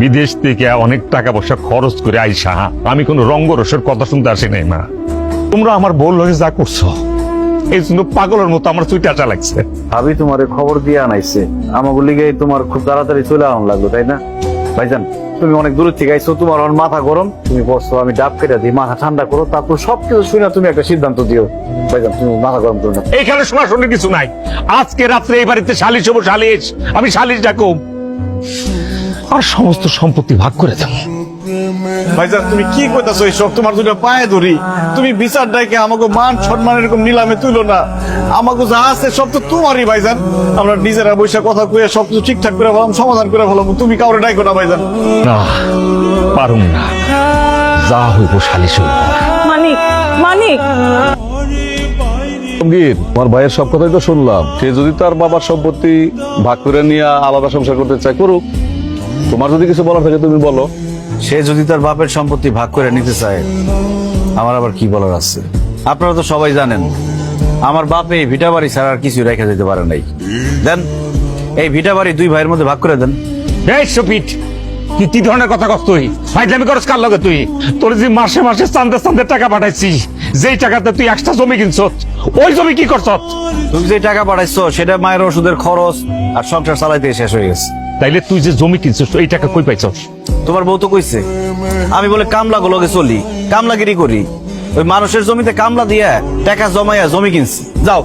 বিদেশ থেকে অনেক টাকা পয়সা খরচ করে আইসা আমি কোনো রঙ্গরসের কথা শুনতে আসি নাই মা। তোমরা আমার বল হয়ে যা করছ এই জন্য পাগলের মতো আমার চুইটা লাগছে ভাবি তোমার খবর দিয়ে আনাইছে। আমাকে লিগে তোমার খুব তাড়াতাড়ি চলে আনাম লাগল তাই না? ভাইজান তুমি অনেক দূর থেকে আইছো তোমার এখন মাথা গরম। তুমি বসছো আমি ডাব কেটে দিই মাথা ঠান্ডা করো তারপর সবকিছু শুনে তুমি একটা সিদ্ধান্ত দিও। ভাইজান তুমি মাথা গরম করো না। এইখানে শোনাশোনি কিছু নাই। আজকে রাত্রে এই বাড়িতে সালিশ হব সালিশ আমি সালিশ ডাকো আর সমস্ত সম্পত্তি ভাগ করে দেবো ভাইজান তুমি কি কইতাছো এইসব? তোমার দুটো পায়ে ধরি। তুমি বিচার ডাইকে আমাকে মান সম্মান এরকম নিলামে তুলো না। আমাকে যা আছে সব তো তোমারই ভাইজান। আমরা নিজেরা বৈশা কথা কয়ে সব কিছু ঠিকঠাক করে ফেলাম সমাধান করে ফেলাম। তুমি কাউরে ডাইকো না ভাইজান। না পারুম না। যা হইব সালিশ হইব। মানিক মানিক। ভাইয়ের সব কথাই তো শুনলাম। সে যদি তার বাবার সম্পত্তি ভাগ করে নিয়ে আলাদা সংসার করতে চায় করুক। তোমার যদি কিছু বলার থাকে তুমি বলো। সে যদি তার বাপের সম্পত্তি ভাগ করে নিতে চায় আমার আবার কি বলার আছে? আপনারা তো সবাই জানেন আমার বাপে এই ভিটা বাড়ি ছাড়া আর কিছু রেখে দিতে পারে নাই। দেন এই ভিটা বাড়ি দুই ভাইয়ের মধ্যে ভাগ করে দেন। এই সপিট তুই কি ধরনের কথা কস তুই? ফাইজলামি করস কার লগে তুই? তোর যে মাসে মাসে চান্দে চান্দে টাকা পাঠাইছি যেই টাকাতে তুই একটা জমি কিনছ ওই জমি কি করছ তুমি যে টাকা পাঠাইছো সেটা মায়ের ওষুধের খরচ আর সংসার চালাইতে শেষ হয়ে গেছে। তাইলে তুই যে জমি কিনছিস এই টাকা কই পাইছস? তোমার বউ তো কইছে আমি বলে কামলা গুলোকে চলি কামলাগিরি করি। ওই মানুষের জমিতে কামলা দিয়ে টাকা জমাইয়া জমি কিনছি। যাও।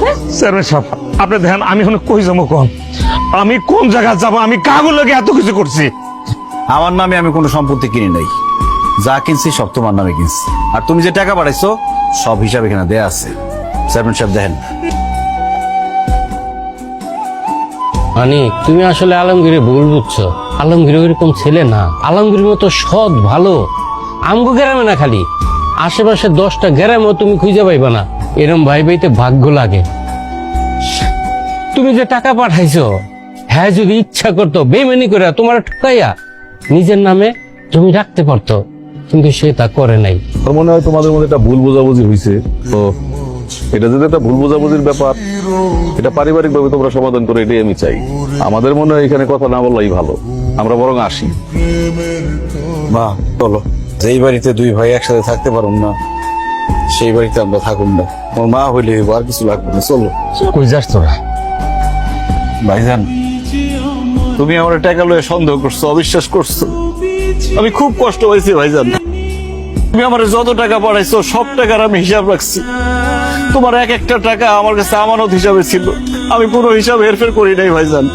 হ্যাঁ? চেয়ারম্যান সাহেব আপনি দেখেন আমি এখন কই যাব কম? আমি কোন জায়গায় যাব? আমি কাগজ লগে এত কিছু করছি। আমার নামে আমি কোনো সম্পত্তি কিনি নাই। যা কিনছি সব তোমার নামে কিনছি। আর তুমি যে টাকা পাঠাইছো সব হিসাব এখানে দেয়া আছে। চেয়ারম্যান সাহেব দেখেন। মানে তুমি আসলে আলমগীরে ভুল বুঝছ। আলমগীর ওইরকম ছেলে না। আলমগীর মতো সৎ, ভালো। আমগো গ্রামে না খালি। আশেপাশে দশটা গ্রামেও তুমি খুঁজে পাইবা না। এরম ভাই ভাইতে ভাগ্য লাগে। তুমি যে টাকা পাঠাইছো হ্যাঁ যদি ইচ্ছা করতো বেমানি করে তোমার ঠকাইয়া নিজের নামে জমি রাখতে পারতো। কিন্তু সে তা করে নাই। মনে হয় তোমাদের মধ্যে একটা ভুল বোঝাবুঝি হয়েছে তো এটা যদি একটা ভুল বোঝাবুঝির ব্যাপার এটা পারিবারিক ভাবে তোমরা সমাধান করে এটাই আমি চাই। আমাদের মনে হয় এখানে কথা না বললাই ভালো। আমরা বরং আসি। মা চলো। যেই বাড়িতে দুই ভাই একসাথে থাকতে পারুন না সেই বাড়িতে আমরা থাকুন না। মোর মা হইলে হইবো, আর কিছু লাগবে না। চলো। কই যাস তোরা? ভাইজান তুমি আমার টাকা লয়ে সন্দেহ করছ অবিশ্বাস করছ। আমি খুব কষ্ট হয়েছি ভাইজান। তুমি আমার যত টাকা পাঠাইছো সব টাকার আমি হিসাব রাখছি। তোমার এক একটা টাকা আমার কাছে আমানত হিসাবে ছিল। আমি কোনো হিসাব হেরফের করি নাই, ভাইজান।